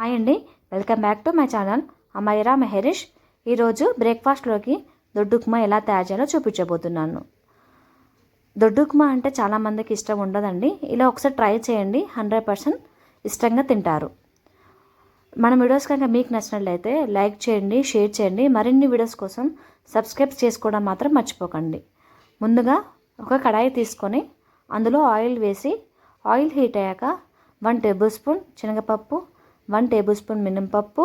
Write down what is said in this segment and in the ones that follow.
Hi అండి. Welcome back to my channel. Amaira Mehrish. ఈరోజు బ్రేక్ఫాస్ట్లోకి దొడ్డు ఉప్మా ఎలా తయారు చేయాలో చూపించబోతున్నాను. దొడ్డు ఉప్మా అంటే చాలామందికి ఇష్టం ఉండదండి. ఇలా ఒకసారి ట్రై చేయండి. హండ్రెడ్ పర్సెంట్ ఇష్టంగా తింటారు. మన వీడియోస్ కనుక మీకు నచ్చినట్లయితే లైక్ చేయండి షేర్ చేయండి. మరిన్ని వీడియోస్ కోసం సబ్స్క్రైబ్ చేసుకోవడం మాత్రం మర్చిపోకండి. ముందుగా ఒక కడాయి తీసుకొని అందులో ఆయిల్ వేసి ఆయిల్ హీట్ అయ్యాక వన్ టేబుల్ స్పూన్ శనగపప్పు వన్ టేబుల్ స్పూన్ మినపప్పు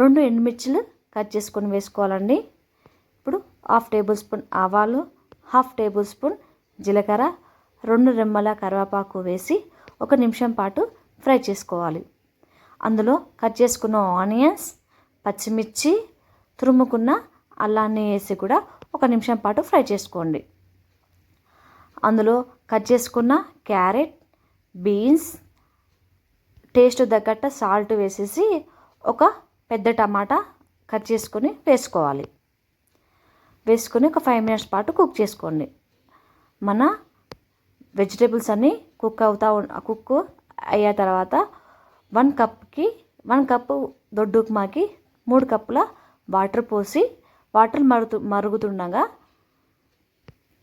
రెండు ఎండుమిర్చిలు కట్ చేసుకొని వేసుకోవాలండి. ఇప్పుడు హాఫ్ టేబుల్ స్పూన్ ఆవాలు హాఫ్ టేబుల్ స్పూన్ జీలకర్ర రెండు రెమ్మల కరివేపాకు వేసి ఒక నిమిషం పాటు ఫ్రై చేసుకోవాలి. అందులో కట్ చేసుకున్న ఆనియన్స్ పచ్చిమిర్చి తురుముకున్న అల్లాన్ని వేసి కూడా ఒక నిమిషం పాటు ఫ్రై చేసుకోండి. అందులో కట్ చేసుకున్న క్యారెట్ బీన్స్ టేస్ట్ తగ్గట్ట సాల్ట్ వేసేసి ఒక పెద్ద టమాటా కట్ చేసుకొని వేసుకోవాలి. వేసుకొని ఒక ఫైవ్ మినిట్స్ పాటు కుక్ చేసుకోండి. మన వెజిటేబుల్స్ అన్నీ కుక్ అవుతా కుక్ అయ్యే తర్వాత వన్ కప్కి వన్ కప్పు దొడ్డు ఉప్మాకి మూడు కప్పుల వాటర్ పోసి వాటర్ మరుగుతు మరుగుతుండగా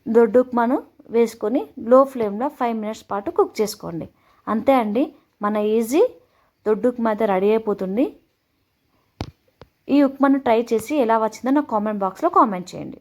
దొడ్డు ఉప్మాను వేసుకొని లో ఫ్లేమ్లో ఫైవ్ మినిట్స్ పాటు కుక్ చేసుకోండి. అంతే అండి. మన ఈజీ దొడ్డు ఉప్మా అయితే రెడీ అయిపోతుంది. ఈ ఉప్మాను ట్రై చేసి ఎలా వచ్చిందో నాకు కామెంట్ బాక్స్లో కామెంట్ చేయండి.